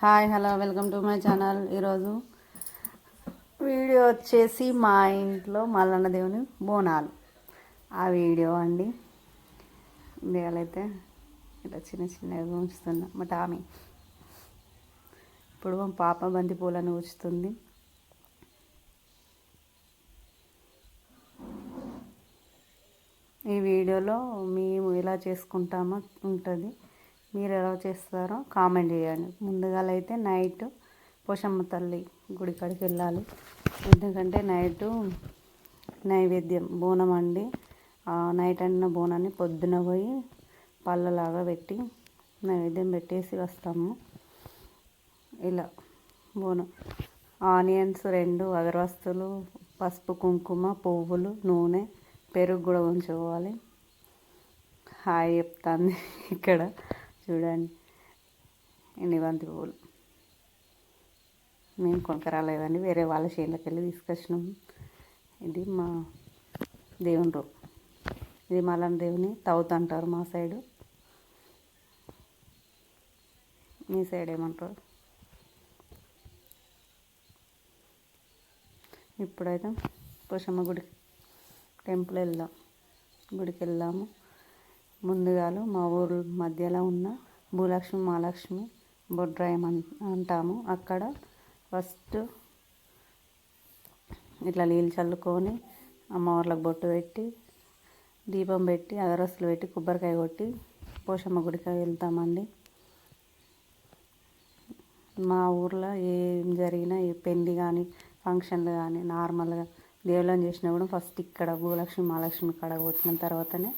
Hi hello welcome to my channel. ఈరోజు video వచ్చేసి మా ఇంట్లో మల్లన్న దేవుని బోనాలు. ఆ వీడియో అండి. దేవాలైతే ఇట్లా చిన్న చిన్నగా ఉంచుతున్నా. మా టామీ. ఇప్పుడు మా పాప బంతి పూలను ఉంచుతుంది ఈ వీడియోలో మేము ఎలా చేసుకుంటామో ఉంటుంది. మీరు ఎలా చేస్తారో కామెంట్ చేయండి. ముందుగా అయితే నైట్ పోషమ్మ తల్లి గుడి కాడికి వెళ్ళాలి. ఎందుకంటే నైట్ నైవేద్యం బోనం అండి. నైట్ అండిన బోనాన్ని పొద్దున పోయి పళ్ళలాగా పెట్టి నైవేద్యం పెట్టేసి వస్తాము. ఇలా బోనం. ఆనియన్స్ రెండు అగరవస్తులు పసుపు కుంకుమ పువ్వులు నూనె పెరుగు కూడా ఉంచుకోవాలి. హాయ్ చెప్తాను ఇక్కడ. చూడండి. ఎన్ని బంతి పువ్వులు. మేము కొనకరాలేదండి వేరే వాళ్ళ చేనులకు వెళ్ళి తీసుకొచ్చినాం. ఇది మా దేవుని రూమ్. ఇది మల్లన్న దేవుని తౌత్ అంటారు మా సైడు. మీ సైడ్ ఏమంటారు? ఇప్పుడైతే పోషమ్మ గుడి టెంపుల్ వెళ్దాం. గుడికి వెళ్దాము. ముందుగాలు మా ఊరు మధ్యలో ఉన్న భూలక్ష్మి మహాలక్ష్మి బొడ్రాయం అంటాము. అక్కడ ఫస్ట్ ఇట్లా నీళ్ళు చల్లుకొని అమ్మవార్లకు బొట్టు పెట్టి దీపం పెట్టి అగరస్తులు పెట్టి కొబ్బరికాయ కొట్టి పోషమ్మ గుడికి వెళ్తామండి. మా ఊర్లో ఏం జరిగినా ఏ పెళ్ళి కానీ ఫంక్షన్లు కానీ నార్మల్గా దేవుళ్ళని చేసినా కూడా ఫస్ట్ ఇక్కడ భూలక్ష్మి మహాలక్ష్మి కాడ కొట్టిన తర్వాతనే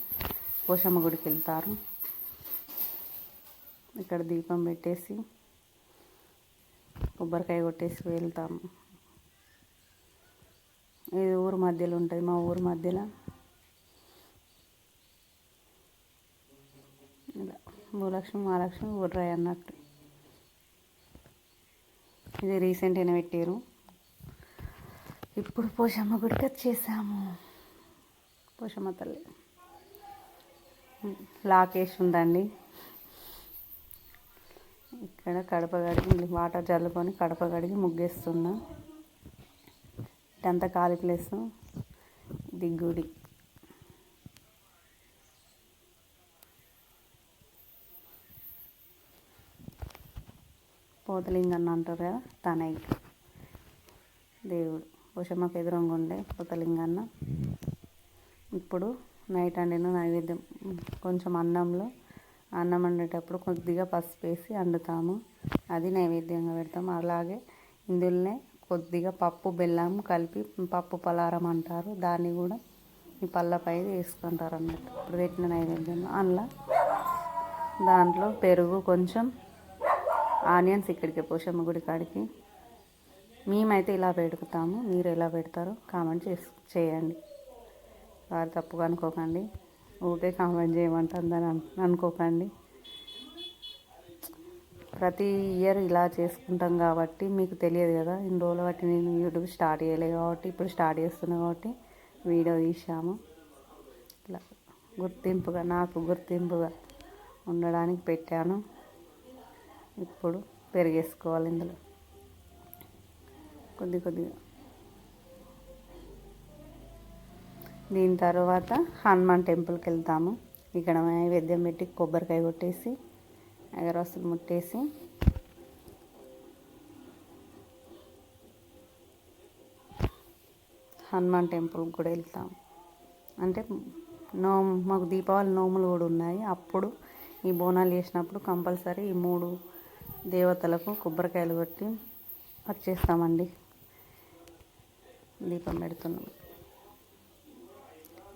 పోషమ్మ గుడికి వెళ్తారు. ఇక్కడ దీపం పెట్టేసి కొబ్బరికాయ కొట్టేసి వెళ్తాము. ఇది ఊరు మధ్యలో ఉంటుంది మా ఊరు మధ్యలో. ఇలా భూలక్ష్మి మహాలక్ష్మి ఊర్రాయి అన్నట్టు. ఇది రీసెంట్గానే పెట్టారు ఇప్పుడు పోషమ్మ గుడికి వచ్చేసాము. పోషమ్మ తల్లి. లాకేష్ ఉందండి ఇక్కడ కడప కడిగి వాటర్ చల్లుకొని కడప కడిగి ముగ్గేస్తున్నా. ఇదంతా ఖాళీ ప్లేస్. దిగుడి పోతలింగన్న అంటారు కదా తనయ్య దేవుడు. పోషమ్మకు ఎదురంగా ఉండే పోతలింగన్న. ఇప్పుడు నైట్ వండిన నైవేద్యం కొంచెం అన్నంలో. అన్నం వండేటప్పుడు కొద్దిగా పసుపు వేసి వండుతాము. అది నైవేద్యంగా పెడతాము అలాగే ఇందులోనే కొద్దిగా పప్పు బెల్లం కలిపి పప్పు పలారం అంటారు. దాన్ని కూడా ఈ పళ్ళపై వేసుకుంటారు అన్నట్టు ఇప్పుడు పెట్టిన నైవేద్యం. అందులో దాంట్లో పెరుగు కొంచెం ఆనియన్స్ ఇక్కడికి పోషమ్మ గుడి కాడికి. మేమైతే ఇలా పెడుతాము. మీరు ఎలా పెడతారో కామెంట్ చేసి చేయండి. వారు తప్పుగా అనుకోకండి. ఊరికే కామెంట్ చేయమంటుందని అనుకోకండి. ప్రతి ఇయర్ ఇలా చేసుకుంటాం కాబట్టి మీకు తెలియదు కదా ఇన్ని రోజులు బట్టి నేను యూట్యూబ్ స్టార్ట్ చేయలేదు కాబట్టి ఇప్పుడు స్టార్ట్ చేస్తున్నా కాబట్టి వీడియో తీసాము ఇలా గుర్తింపుగా నాకు గుర్తింపుగా ఉండడానికి పెట్టాను. ఇప్పుడు పెరిగేసుకోవాలి ఇందులో. కొద్ది కొద్దిగా దీని తర్వాత హనుమాన్ టెంపుల్కి వెళ్తాము. ఇక్కడ నైవేద్యం పెట్టి కొబ్బరికాయ కొట్టేసి అగరవస్తులు ముట్టేసి. హనుమాన్ టెంపుల్కి కూడా వెళ్తాము. అంటే నో మాకు దీపావళి నోములు కూడా ఉన్నాయి. అప్పుడు ఈ బోనాలు చేసినప్పుడు కంపల్సరీ ఈ మూడు దేవతలకు కొబ్బరికాయలు కొట్టి వచ్చేస్తామండి దీపం పెడుతున్నాం.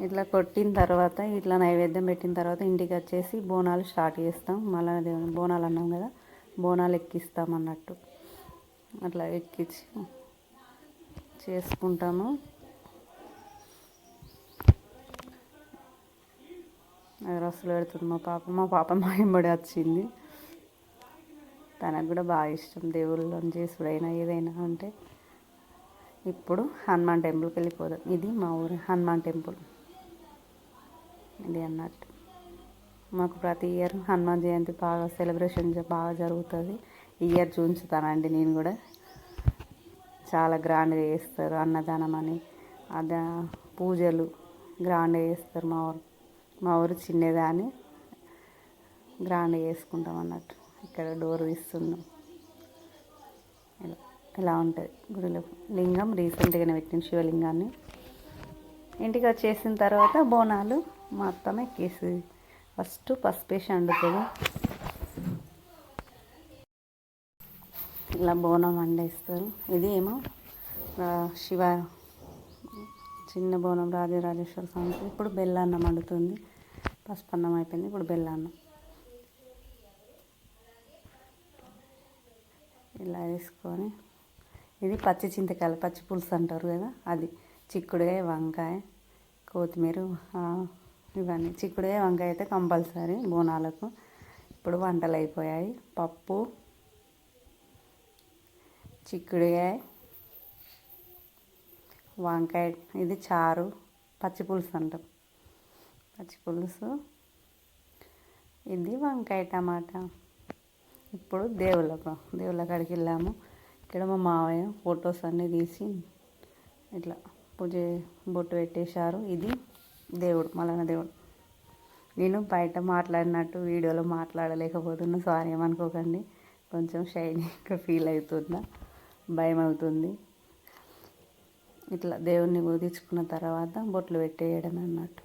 ఇట్లా కొట్టిన తర్వాత ఇట్లా నైవేద్యం పెట్టిన తర్వాత ఇంటికి వచ్చేసి బోనాలు స్టార్ట్ చేస్తాం. మళ్ళీ దేవుని బోనాలు అన్నాం కదా బోనాలు ఎక్కిస్తాం అన్నట్టు. అట్లా ఎక్కించి చేసుకుంటాము. రసలు పెడుతుంది మా పాప. మా పాప మా ఎంబడి వచ్చింది. తనకు కూడా బాగా ఇష్టం దేవుళ్ళని చేసుడైనా ఏదైనా అంటే ఇప్పుడు హనుమాన్ టెంపుల్కి వెళ్ళిపోదాం. ఇది మా ఊరి హనుమాన్ టెంపుల్. ఇది అన్నట్టు. మాకు ప్రతి ఇయర్ హనుమాన్ జయంతి బాగా సెలబ్రేషన్ బాగా జరుగుతుంది. ఇయర్ చూంచుతానండి నేను కూడా. చాలా గ్రాండ్గా చేస్తారు అన్నదానం అని. అద పూజలు గ్రాండ్గా చేస్తారు మా ఊరు మా ఊరు చిన్నదాన్ని గ్రాండ్గా చేసుకుంటాం అన్నట్టు. ఇక్కడ డోర్ తీస్తున్నాం. ఇలా ఇలా ఉంటుంది? గుడిలో లింగం రీసెంట్గానే పెట్టిన శివలింగాన్ని. ఇంటికి వచ్చేసిన తర్వాత బోనాలు. మా అత్తమ్మ ఎక్కేసి ఫస్ట్ పసుపు వేసి వండుతుంది ఇలా బోనం వండేస్తారు ఇది ఏమో శివ చిన్న బోనం రాజరాజేశ్వర స్వామికి ఇప్పుడు బెల్లాన్నం వండుతుంది పసుపు అన్నం అయిపోయింది. ఇప్పుడు బెల్లాన్నం. ఇలా వేసుకొని ఇది పచ్చి చింతకాయలు పచ్చి పులుసు అంటారు కదా అది చిక్కుడుకాయ వంకాయ కొత్తిమీర ఇవన్నీ చిక్కుడుకాయ వంకాయ అయితే కంపల్సరీ బోనాలకు. ఇప్పుడు వంటలు అయిపోయాయి. పప్పు చిక్కుడుకాయ వంకాయ ఇది చారు పచ్చి పులుసు అంటాం. పచ్చి పులుసు ఇది వంకాయ టమాటా. ఇప్పుడు దేవుళ్ళకు దేవుళ్ళ కాడికి వెళ్ళాము. ఇక్కడ మా మావయ్య ఫొటోస్ అన్నీ తీసి ఇట్లా పూజ బొట్టు పెట్టేశారు. ఇది దేవుడు మలన దేవుడు. నేను బయట మాట్లాడినట్టు వీడియోలో మాట్లాడలేకపోతున్నా సారీ ఏమనుకోకండి. కొంచెం షైనీగా ఫీల్ అవుతున్నా భయం అవుతుంది. ఇట్లా దేవుణ్ణి ఊదించుకున్న తర్వాత బొట్లు పెట్టేయడం అన్నట్టు.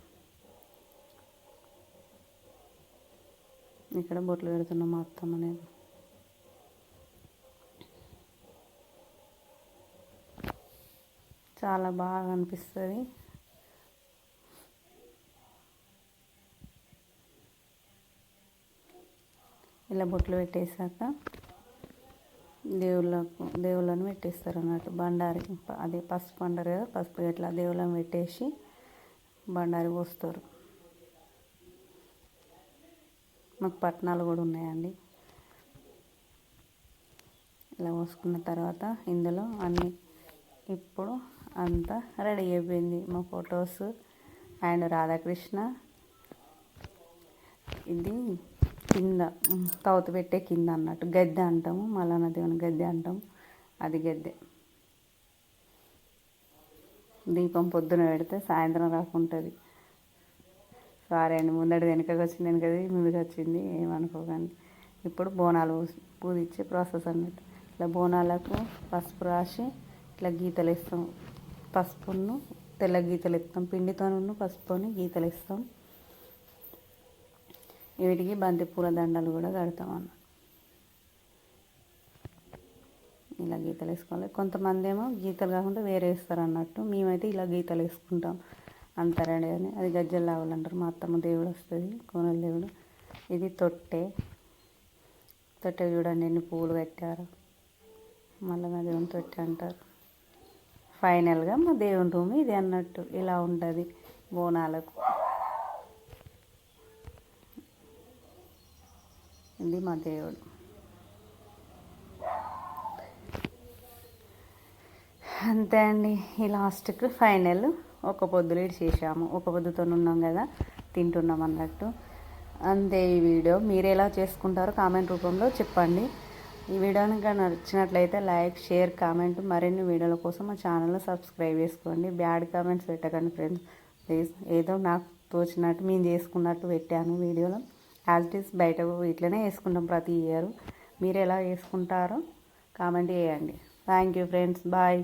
ఇక్కడ బొట్లు పెడుతున్నాం మా అత్తమ్మ నేను. చాలా బాగా అనిపిస్తుంది. ఇలా బొట్లు పెట్టేశాక దేవుళ్ళకు దేవుళ్ళని పెట్టేస్తారు అన్నట్టు బండారి అదే పసుపు అంటారు కదా పసుపు ఇట్లా దేవుళ్ళని పెట్టేసి బండారి పోస్తారు. మాకు పట్నాలు కూడా ఉన్నాయండి. ఇలా పోసుకున్న తర్వాత ఇందులో అన్ని ఇప్పుడు అంతా రెడీ అయిపోయింది. మా ఫొటోస్ అండ్ రాధాకృష్ణ. ఇది కింద తవత పెట్టే కింద అన్నట్టు. గద్దె అంటాము మల్లన్న దేవుని గద్దె అంటాము అది గద్దె. దీపం పొద్దున పెడితే సాయంత్రం రాకుంటుంది సారీ అండి ముందడి వెనకకి వచ్చింది వెనుకది ముందుకు వచ్చింది ఏమనుకోకండి ఇప్పుడు బోనాలు పూసి- పూజించే ప్రాసెస్ అన్నట్టు. ఇట్లా బోనాలకు పసుపు రాసి ఇట్లా గీతలు ఇస్తాం పసుపును తెల్ల గీతలు ఇస్తాం పిండితోనూ పసుపుని గీతలు ఇస్తాం వీటికి బంతిపూల దండలు కూడా కడతాం అన్న. ఇలా గీతలు వేసుకోవాలి. కొంతమంది ఏమో గీతలు కాకుండా వేరే వేస్తారు అన్నట్టు. మేమైతే ఇలా గీతలు వేసుకుంటాం. అంతారండి అని. అది గజ్జలు లావాలంటారు. అంటారు మా అత్తమ్మ దేవుడు వస్తుంది కోనల దేవుడు. ఇది తొట్టె. తొట్టె చూడండి ఎన్ని పూలు కట్టారు. మళ్ళీ మా దేవుని తొట్టె అంటారు. ఫైనల్గా మా దేవుని రూమ్ ఇది అన్నట్టు. ఇలా ఉంటుంది బోనాలకు. ఇది మా దేవుడు. అంతే అండి ఈ లాస్ట్కి ఫైనల్ ఒక పొద్దులు చేసాము ఒక పొద్దుతో ఉన్నాం కదా తింటున్నాం అన్నట్టు. అంతే ఈ వీడియో. మీరు ఎలా చేసుకుంటారో కామెంట్ రూపంలో చెప్పండి. ఈ వీడియో కనుక నచ్చినట్లయితే లైక్ షేర్ కామెంట్ మరిన్ని వీడియోల కోసం మా ఛానల్ని సబ్స్క్రైబ్ చేసుకోండి. బ్యాడ్ కామెంట్స్ పెట్టకండి ఫ్రెండ్స్. ప్లీజ్ ఏదో నాకు తోచినట్టు మేము చేసుకున్నట్టు పెట్టాను వీడియోలో. యాజ్ ఇట్ ఈస్ బయట ఇట్లనే వేసుకుంటాం ప్రతి ఇయర్. మీరు ఎలా వేసుకుంటారో కామెంట్ చేయండి. Thank you friends bye